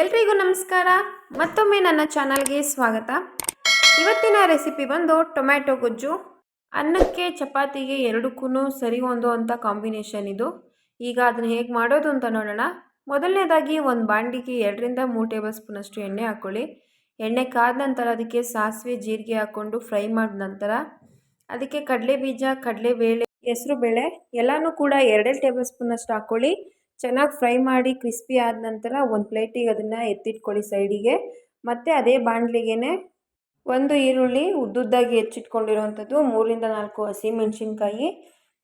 ಎಲ್ರಿಗೂ ನಮಸ್ಕಾರ. ಮತ್ತೊಮ್ಮೆ ನನ್ನ ಚಾನಲ್ಗೆ ಸ್ವಾಗತ. ಇವತ್ತಿನ ರೆಸಿಪಿ ಬಂದು ಟೊಮ್ಯಾಟೊ ಗೊಜ್ಜು, ಅನ್ನಕ್ಕೆ ಚಪಾತಿಗೆ ಎರಡಕ್ಕೂ ಸರಿ ಹೊಂದುವಂಥ ಕಾಂಬಿನೇಷನ್ ಇದು. ಈಗ ಅದನ್ನು ಹೇಗೆ ಮಾಡೋದು ಅಂತ ನೋಡೋಣ. ಮೊದಲನೇದಾಗಿ ಒಂದು ಬಾಂಡಿಗೆ ಎರಡರಿಂದ ಮೂರು ಟೇಬಲ್ ಸ್ಪೂನಷ್ಟು ಎಣ್ಣೆ ಹಾಕ್ಕೊಳ್ಳಿ ಎಣ್ಣೆ ಕಾದ ನಂತರ ಅದಕ್ಕೆ ಸಾಸಿವೆ, ಜೀರಿಗೆ ಹಾಕ್ಕೊಂಡು ಫ್ರೈ ಮಾಡಿದ ನಂತರ ಅದಕ್ಕೆ ಕಡಲೆ ಬೀಜ ಕಡಲೆ ಬೇಳೆ ಹೆಸರು ಬೇಳೆ ಎಲ್ಲನೂ ಕೂಡ ಎರಡೆರಡು ಟೇಬಲ್ ಸ್ಪೂನಷ್ಟು ಹಾಕ್ಕೊಳ್ಳಿ ಚೆನ್ನಾಗಿ ಫ್ರೈ ಮಾಡಿ ಕ್ರಿಸ್ಪಿ ಆದ ನಂತರ ಒಂದು ಪ್ಲೇಟಿಗೆ ಅದನ್ನು ಎತ್ತಿಟ್ಕೊಳ್ಳಿ ಸೈಡಿಗೆ. ಮತ್ತು ಅದೇ ಬಾಣಲಿಗೆ ಒಂದು ಈರುಳ್ಳಿ ಉದ್ದುದ್ದಾಗಿ ಹೆಚ್ಚಿಟ್ಕೊಂಡಿರುವಂಥದ್ದು, ಮೂರಿಂದ ನಾಲ್ಕು ಹಸಿಮೆಣ್ಸಿನ್ಕಾಯಿ.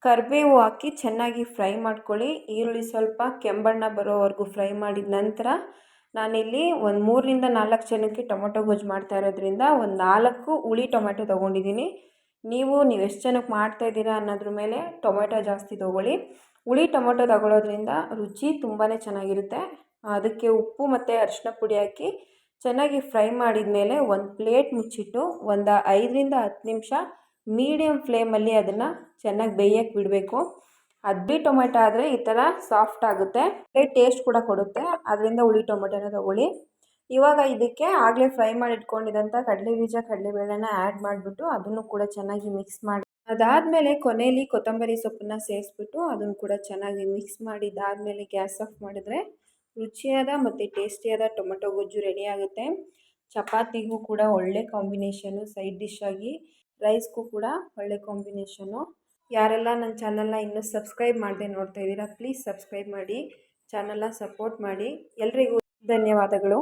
ಕರಿಬೇವು ಹಾಕಿ ಚೆನ್ನಾಗಿ ಫ್ರೈ ಮಾಡ್ಕೊಳ್ಳಿ. ಈರುಳ್ಳಿ ಸ್ವಲ್ಪ ಕೆಂಬಣ್ಣ ಬರೋವರೆಗೂ ಫ್ರೈ ಮಾಡಿದ ನಂತರ ನಾನಿಲ್ಲಿ ಒಂದು ಮೂರರಿಂದ ನಾಲ್ಕು ಜನಕ್ಕೆ ಟೊಮೊಟೊ ಗೊಜ್ಜು ಮಾಡ್ತಾ ಇರೋದ್ರಿಂದ ಒಂದು ನಾಲ್ಕು ಹುಳಿ ಟೊಮೆಟೊ ತೊಗೊಂಡಿದ್ದೀನಿ. ನೀವು ನೀವು ಎಷ್ಟು ಜನಕ್ಕೆ ಮಾಡ್ತಾ ಇದ್ದೀರಾ ಅನ್ನೋದ್ರ ಮೇಲೆ ಟೊಮೆಟೊ ಜಾಸ್ತಿ ತೊಗೊಳ್ಳಿ. ಹುಳಿ ಟೊಮೊಟೊ ತಗೊಳ್ಳೋದ್ರಿಂದ ರುಚಿ ತುಂಬಾ ಚೆನ್ನಾಗಿರುತ್ತೆ. ಅದಕ್ಕೆ ಉಪ್ಪು ಮತ್ತು ಅರಿಶಿನ ಪುಡಿ ಹಾಕಿ ಚೆನ್ನಾಗಿ ಫ್ರೈ ಮಾಡಿದ ಮೇಲೆ ಒಂದು ಪ್ಲೇಟ್ ಮುಚ್ಚಿಟ್ಟು ಒಂದು ಐದರಿಂದ ಹತ್ತು ನಿಮಿಷ ಮೀಡಿಯಮ್ ಫ್ಲೇಮಲ್ಲಿ ಅದನ್ನು ಚೆನ್ನಾಗಿ ಬೇಯಕ್ಕೆ ಬಿಡಬೇಕು. ಅದ್ಬಿ ಟೊಮೆಟೊ ಆದರೆ ಈ ಥರ ಸಾಫ್ಟ್ ಆಗುತ್ತೆ. ಟೇಸ್ಟ್ ಕೂಡ ಕೊಡುತ್ತೆ. ಅದರಿಂದ ಹುಳಿ ಟೊಮೆಟೊನ ತಗೊಳ್ಳಿ. ಇವಾಗ ಇದಕ್ಕೆ ಆಗಲೇ ಫ್ರೈ ಮಾಡಿ ಇಟ್ಕೊಂಡಿದ್ದಂಥ ಕಡಲೆ ಬೀಜ ಕಡಲೆಬೇಳೆನ ಆ್ಯಡ್ ಮಾಡಿಬಿಟ್ಟು ಅದನ್ನು ಕೂಡ ಚೆನ್ನಾಗಿ ಮಿಕ್ಸ್ ಮಾಡಿ ಅದಾದಮೇಲೆ ಕೊನೆಯಲ್ಲಿ ಕೊತ್ತಂಬರಿ ಸೊಪ್ಪನ್ನ ಸೇರಿಸ್ಬಿಟ್ಟು ಅದನ್ನು ಕೂಡ ಚೆನ್ನಾಗಿ ಮಿಕ್ಸ್ ಮಾಡಿದ್ದಾದಮೇಲೆ ಗ್ಯಾಸ್ ಆಫ್ ಮಾಡಿದ್ರೆ ರುಚಿಯಾದ ಮತ್ತು ಟೇಸ್ಟಿಯಾದ ಟೊಮೆಟೊ ಗೊಜ್ಜು ರೆಡಿ ಆಗುತ್ತೆ. ಚಪಾತಿಗೂ ಕೂಡ ಒಳ್ಳೆ ಕಾಂಬಿನೇಷನು ಸೈಡ್ ಡಿಶ್ ಆಗಿ ರೈಸ್ಗೂ ಕೂಡ ಒಳ್ಳೆ ಕಾಂಬಿನೇಷನು ಯಾರೆಲ್ಲ ನನ್ನ ಚಾನಲ್ನ ಇನ್ನೂ ಸಬ್ಸ್ಕ್ರೈಬ್ ಮಾಡದೆ ನೋಡ್ತಾ ಇದ್ದೀರಾ ಪ್ಲೀಸ್ ಸಬ್ಸ್ಕ್ರೈಬ್ ಮಾಡಿ ಚಾನಲ್ನ ಸಪೋರ್ಟ್ ಮಾಡಿ. ಎಲ್ರಿಗೂ ಧನ್ಯವಾದಗಳು.